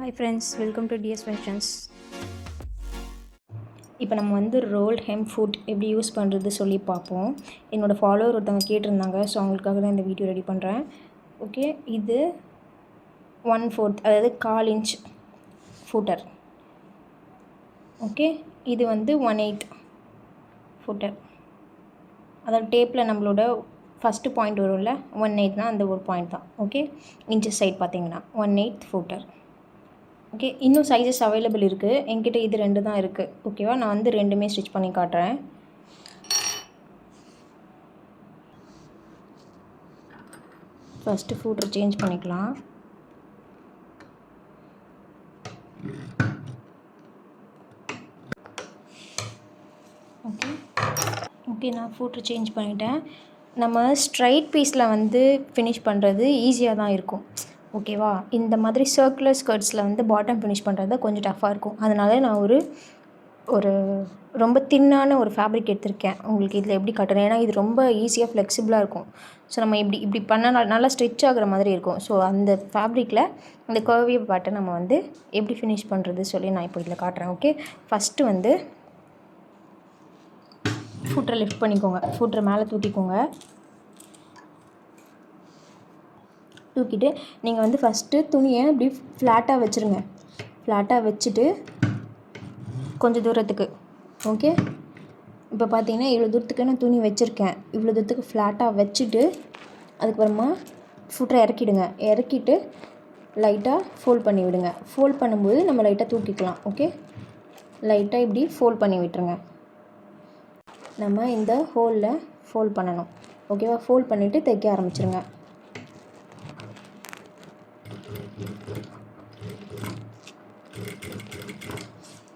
Hi friends welcome to DS fashions இப்போ நம்ம வந்து ரோல் ஹெம் ஃபுட் எப்படி யூஸ் பண்ணுறது சொல்லி பார்ப்போம். என்னோடய ஃபாலோவர் ஒருத்தவங்க கேட்டிருந்தாங்க ஸோ அவங்களுக்காக தான் இந்த வீடியோ ரெடி பண்ணுறேன் ஓகே இது ஒன் ஃபோர்த் அதாவது கால் இன்ச் ஃபூட்டர் ஓகே இது வந்து ஒன் எயிட் ஃபூட்டர் அதாவது டேப்பில் நம்மளோட ஃபஸ்ட்டு பாயிண்ட் வரும்ல ஒன் எயிட்னா அந்த ஒரு பாயிண்ட் தான். ஓகே இன்ச்சஸ் சைட் பார்த்தீங்கன்னா ஒன் எயிட் ஃபூட்டர் ஓகே இன்னும் சைஸஸ் அவைலபிள் இருக்குது என்கிட்ட இது ரெண்டு தான் இருக்குது ஓகேவா நான் வந்து ரெண்டுமே ஸ்டிச் பண்ணி காட்டுறேன். ஃபஸ்ட்டு ஃபூட்ரு சேஞ்ச் பண்ணிக்கலாம். ஓகே ஓகே நான் ஃபூட்ரு சேஞ்ச் பண்ணிட்டேன். நம்ம ஸ்ட்ரைட் பீஸில் வந்து ஃபினிஷ் பண்ணுறது ஈஸியாக தான் இருக்கும். ஓகேவா? இந்த மாதிரி சர்க்குலர் ஸ்கர்ட்ஸில் வந்து பாட்டம் ஃபினிஷ் பண்ணுறது கொஞ்சம் டஃப்பாக இருக்கும். அதனால நான் ஒரு ஒரு ரொம்ப தின்னான ஒரு ஃபேப்ரிக் எடுத்திருக்கேன். உங்களுக்கு இதில் எப்படி கட்டணும் ஏன்னா இது ரொம்ப ஈஸியாக ஃப்ளெக்சிபிளாக இருக்கும். ஸோ நம்ம இப்படி இப்படி பண்ணால் நல்லா ஸ்ட்ரிச் ஆகிற மாதிரி இருக்கும். ஸோ அந்த ஃபேப்ரிக்கில் இந்த கர்வி பாட்டை நம்ம வந்து எப்படி ஃபினிஷ் பண்ணுறது சொல்லி நான் இப்போ இதில் காட்டுறேன். ஓகே ஃபஸ்ட்டு வந்து ஃபுட்டரை லிஃப்ட் பண்ணிக்கோங்க. ஃபுட்டரை மேலே தூக்கிக்கோங்க. தூக்கிட்டு நீங்கள் வந்து ஃபஸ்ட்டு துணியை இப்படி ஃப்ளாட்டாக வச்சுருங்க. ஃப்ளாட்டாக வச்சுட்டு கொஞ்சம் தூரத்துக்கு. ஓகே இப்போ பார்த்தீங்கன்னா இவ்வளோ தூரத்துக்கு நான் துணி வச்சுருக்கேன். இவ்வளோ தூரத்துக்கு ஃப்ளாட்டாக வச்சுட்டு அதுக்கப்புறமா ஃபுட்டரை இறக்கிடுங்க. இறக்கிட்டு லைட்டாக ஃபோல்ட் பண்ணி விடுங்க. ஃபோல்ட் பண்ணும்போது நம்ம லைட்டாக தூக்கிக்கலாம். ஓகே லைட்டாக இப்படி ஃபோல்ட் பண்ணி விட்டுருங்க. நம்ம இந்த ஹோலில் ஃபோல்ட் பண்ணணும். ஓகேவா ஃபோல்ட் பண்ணிவிட்டு தைக்க ஆரம்பிச்சிருங்க.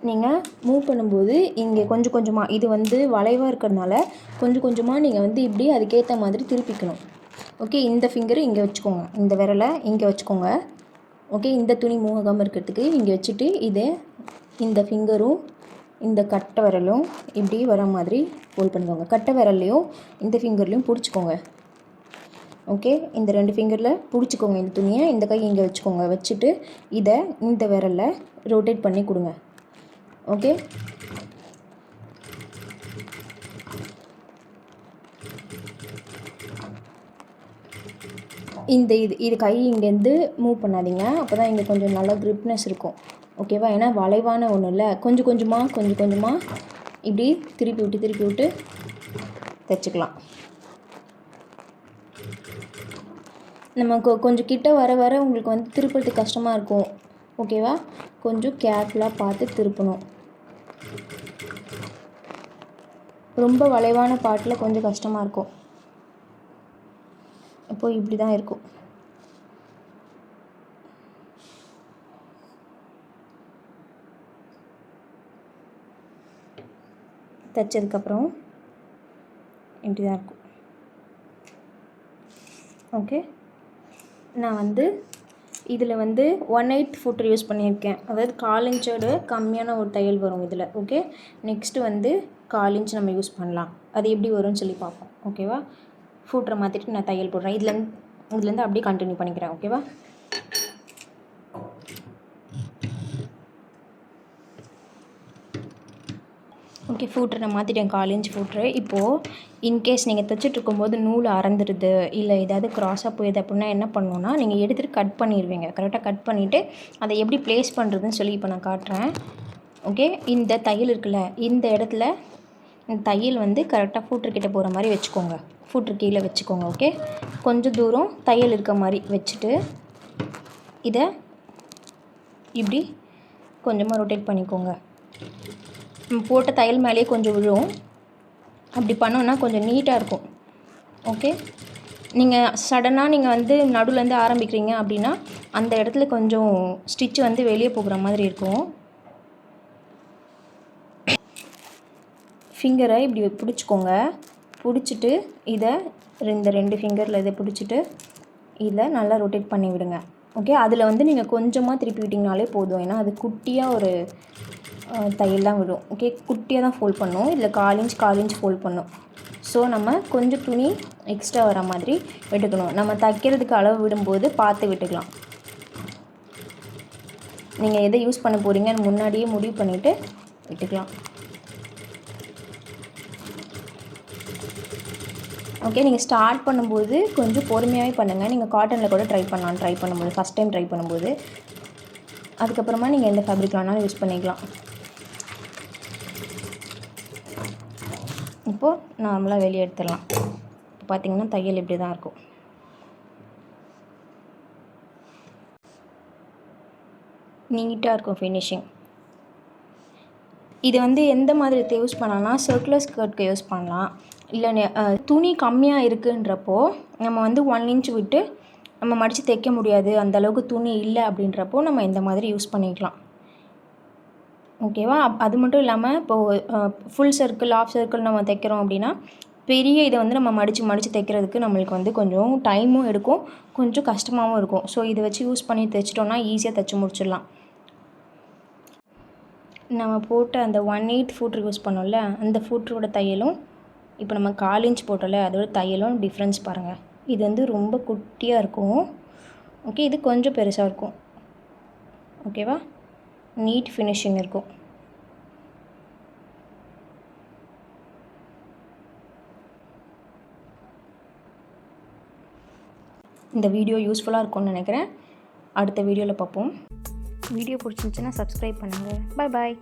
நீங்கள் மூவ் பண்ணும்போது இங்கே கொஞ்சம் கொஞ்சமாக இது வந்து வளைவாக இருக்கிறதுனால கொஞ்சம் கொஞ்சமாக நீங்கள் வந்து இப்படி அதுக்கேற்ற மாதிரி திருப்பிக்கணும். ஓகே இந்த ஃபிங்கரு இங்கே வச்சுக்கோங்க. இந்த விரலை இங்கே வச்சுக்கோங்க. ஓகே இந்த துணி மூவ் இருக்கிறதுக்கு இங்கே வச்சுட்டு இதை இந்த ஃபிங்கரும் இந்த கட்டை விரலும் இப்படி வர மாதிரி ஹோல்ட் பண்ணிக்கோங்க. கட்டை விரல்லையும் இந்த ஃபிங்கர்லையும் பிடிச்சிக்கோங்க. ஓகே இந்த ரெண்டு ஃபிங்கரில் பிடிச்சிக்கோங்க இந்த துணியை. இந்த கை இங்கே வச்சுக்கோங்க. வச்சுட்டு இதை இந்த விரலில் ரொட்டேட் பண்ணி கொடுங்க. ஓகே? இந்த இது இது கை இங்கேருந்து மூவ் பண்ணாதீங்க. அப்போ தான் இங்கே கொஞ்சம் நல்லா க்ரிப்னஸ் இருக்கும். ஓகேவா ஏன்னா வளைவான ஒன்றும் இல்லை. கொஞ்சம் கொஞ்சமாக கொஞ்சம் கொஞ்சமாக இப்படி திருப்பி விட்டு திருப்பி விட்டு தைச்சிக்கலாம். நம்ம கொ கொஞ்சம் கிட்ட வர வர உங்களுக்கு வந்து திருப்புறதுக்கு கஷ்டமாக இருக்கும். ஓகேவா கொஞ்சம் கேர்ஃபுல்லாக பார்த்து திருப்பணும். ரொம்ப வளைவான பாட்டில் கொஞ்சம் கஷ்டமாக இருக்கும். இப்போ இப்படி தான் இருக்கும். தைச்சதுக்கப்புறம் இப்படி தான் இருக்கும். ஓகே நான் வந்து இதில் வந்து ஒன் எயிட் ஃபுட்டர் யூஸ் பண்ணியிருக்கேன். அதாவது கால் இன்ச்சோட கம்மியான ஒரு தையல் வரும் இதில் ஓகே நெக்ஸ்ட்டு வந்து கால் இன்ச் நம்ம யூஸ் பண்ணலாம். அது எப்படி வரும்னு சொல்லி பார்ப்போம் ஓகேவா ஃபுட்டரை மாற்றிட்டு நான் தையல் போடுறேன். இதுலேருந்து இதுலேருந்து அப்படியே கண்டினியூ பண்ணிக்கிறேன் ஓகேவா ஓகே ஃபூட்ரு நான் மாற்றிட்டேன் காலேஜ் ஃபூட்ரு இப்போது இன்கேஸ் நீங்கள் தைச்சிட்டு இருக்கும்போது நூல் அறந்துடுது இல்லை ஏதாவது க்ராஸாக போயிடுது அப்படின்னா என்ன பண்ணணுன்னா நீங்கள் எடுத்துகிட்டு கட் பண்ணிடுவீங்க கரெக்டாக கட் பண்ணிவிட்டு அதை எப்படி ப்ளேஸ் பண்ணுறதுன்னு சொல்லி இப்போ நான் காட்டுறேன். ஓகே இந்த தையல் இருக்குல்ல இந்த இடத்துல இந்த தையல் வந்து கரெக்டாக ஃபூட்ருக்கிட்ட போகிற மாதிரி வச்சுக்கோங்க. ஃபூட்ரு கீழே வச்சுக்கோங்க ஓகே கொஞ்சம் தூரம் தையல் இருக்க மாதிரி வச்சுட்டு இதை இப்படி கொஞ்சமாக ரொட்டேட் பண்ணிக்கோங்க. போட்ட தையல் மேலேயே கொஞ்சம் விழும். அப்படி பண்ணோன்னா கொஞ்சம் நீட்டாக இருக்கும். ஓகே? நீங்கள் சடனாக நீங்கள் வந்து நடுவுலேருந்து ஆரம்பிக்கிறீங்க அப்படின்னா அந்த இடத்துல கொஞ்சம் ஸ்டிச் வந்து வெளியே போகிற மாதிரி இருக்கும். ஃபிங்கரை இப்படி பிடிச்சிக்கோங்க. பிடிச்சிட்டு இதை இந்த ரெண்டு ஃபிங்கரில் இதை பிடிச்சிட்டு இதை நல்லா ரொட்டேட் பண்ணி விடுங்க ஓகே அதில் வந்து நீங்கள் கொஞ்சமாக திருப்பி விட்டிங்கனாலே போதும். ஏன்னா அது குட்டியாக ஒரு தையல் தான் விடும் ஓகே குட்டியாக தான் ஃபோல்ட் பண்ணும் இதில் கால் இன்ச் கால் இன்ச் ஃபோல்ட் பண்ணும். ஸோ நம்ம கொஞ்சம் துணி எக்ஸ்ட்ரா வர மாதிரி விட்டுக்கணும் நம்ம தைக்கிறதுக்கு அளவு விடும்போது பார்த்து விட்டுக்கலாம். நீங்கள் எதை யூஸ் பண்ண போகிறீங்கன்னு முன்னாடியே முடிவு பண்ணிவிட்டு விட்டுக்கலாம். ஓகே நீங்கள் ஸ்டார்ட் பண்ணும்போது கொஞ்சம் பொறுமையாகவே பண்ணுங்கள் நீங்கள் காட்டனில் கூட ட்ரை பண்ணலாம் ட்ரை பண்ணும்போது ஃபஸ்ட் டைம் ட்ரை பண்ணும்போது. அதுக்கப்புறமா நீங்கள் எந்த ஃபேப்ரிக் வேணாலும் யூஸ் பண்ணிக்கலாம். இப்போது நார்மலாக வெளியே எடுத்துடலாம். இப்போ பார்த்தீங்கன்னா தையல் இப்படி தான் இருக்கும். நீட்டாக இருக்கும் ஃபினிஷிங் இது வந்து எந்த மாதிரி யூஸ் பண்ணலாம்னா சர்க்குலர் ஸ்கர்ட்க்கு யூஸ் பண்ணலாம். இல்லை துணி கம்மியாக இருக்குன்றப்போ நம்ம வந்து ஒன் இன்ச் விட்டு நம்ம மடித்து தைக்க முடியாது. அந்த அளவுக்கு துணி இல்லை அப்படின்றப்போ நம்ம இந்த மாதிரி யூஸ் பண்ணிக்கலாம். ஓகேவா அப்- அது மட்டும் இல்லாமல் இப்போது ஃபுல் சர்க்கிள் ஆஃப் சர்க்கிள் நம்ம தைக்கிறோம் அப்படின்னா பெரிய இதை வந்து நம்ம மடித்து மடித்து தைக்கிறதுக்கு நம்மளுக்கு வந்து கொஞ்சம் டைமும் எடுக்கும். கொஞ்சம் கஷ்டமாகவும் இருக்கும். ஸோ இதை வச்சு யூஸ் பண்ணி தைச்சிட்டோம்னா ஈஸியாக தைச்சி முடிச்சிடலாம். நம்ம போட்ட அந்த ஒன் எயிட் ஃபூட்ரு யூஸ் பண்ணோம்ல அந்த ஃபூட்ரோட தையலும் இப்போ நம்ம கால் இன்ச் போட்டோம்ல அதோட தையலும் டிஃப்ரென்ஸ் பாருங்கள் இது வந்து ரொம்ப குட்டியாக இருக்கும். ஓகே இது கொஞ்சம் பெருசாக இருக்கும். ஓகேவா நீட் ஃபினிஷிங் இருக்கும். இந்த வீடியோ யூஸ்ஃபுல்லாக இருக்கும்னு நினைக்கிறேன். அடுத்த வீடியோவில் பார்ப்போம். வீடியோ பிடிச்சிருந்துச்சுன்னா சப்ஸ்கிரைப் பண்ணுங்கள் பாய் பாய்